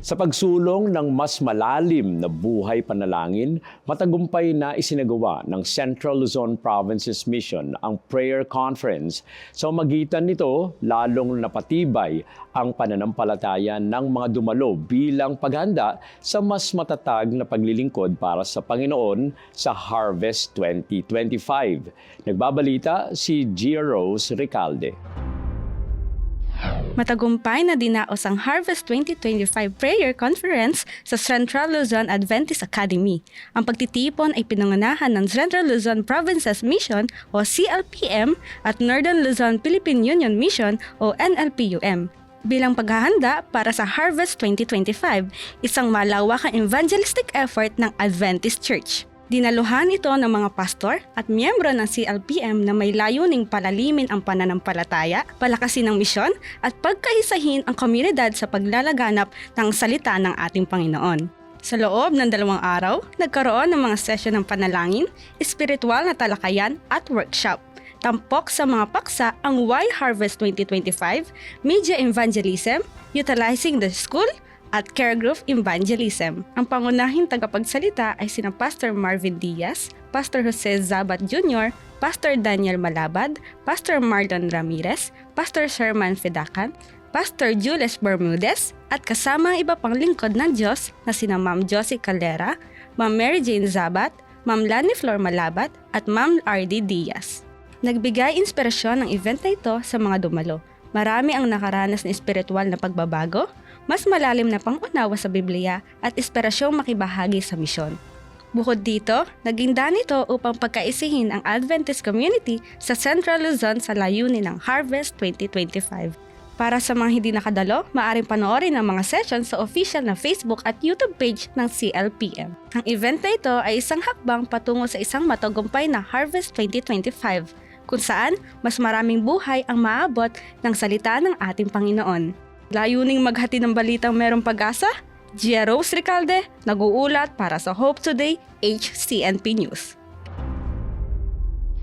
Sa pagsulong ng mas malalim na buhay panalangin, matagumpay na isinagawa ng Central Luzon Provinces Mission ang prayer conference. Sa magitan nito, lalong napatibay ang pananampalataya ng mga dumalo bilang paghanda sa mas matatag na paglilingkod para sa Panginoon sa Harvest 2025. Nagbabalita si Gia Rose Recalde. Matagumpay na dinaos ang Harvest 2025 Prayer Conference sa Central Luzon Adventist Academy. Ang pagtitipon ay pinangunahan ng Central Luzon Provinces Mission o CLPM at Northern Luzon Philippine Union Mission o NLPUM. Bilang paghahanda para sa Harvest 2025, isang malawakang evangelistic effort ng Adventist Church. Dinaluhan ito ng mga pastor at miyembro ng CLPM na may layuning palalimin ang pananampalataya, palakasin ang misyon at pagkaisahin ang komunidad sa paglalaganap ng salita ng ating Panginoon. Sa loob ng dalawang araw, nagkaroon ng mga session ng panalangin, espiritual na talakayan at workshop. Tampok sa mga paksa ang Why Harvest 2025, Media Evangelism, Utilizing the School, at Care Group Evangelism. Ang pangunahing tagapagsalita ay sina Pastor Marvin Diaz, Pastor Jose Zabat Jr., Pastor Daniel Malabad, Pastor Marlon Ramirez, Pastor Sherman Fedakan, Pastor Jules Bermudez, at kasama ang iba pang lingkod ng Diyos na sina Ma'am Josie Calera, Ma'am Mary Jane Zabat, Ma'am Lani Flor Malabat, at Ma'am R.D. Diaz. Nagbigay inspirasyon ang event na ito sa mga dumalo. Marami ang nakaranas ng espiritual na pagbabago, mas malalim na pangunawa sa Biblia at esperasyong makibahagi sa misyon. Bukod dito, naging daan ito upang pagkaisihin ang Adventist community sa Central Luzon sa layunin ng Harvest 2025. Para sa mga hindi nakadalo, maaring panoorin ang mga sessions sa official na Facebook at YouTube page ng CLPM. Ang event na ito ay isang hakbang patungo sa isang matagumpay na Harvest 2025, kung saan mas maraming buhay ang maabot ng salita ng ating Panginoon. Layuning maghati ng balitang merong pag-asa? Gia Rose Recalde, nag-uulat para sa Hope Today, HCNP News.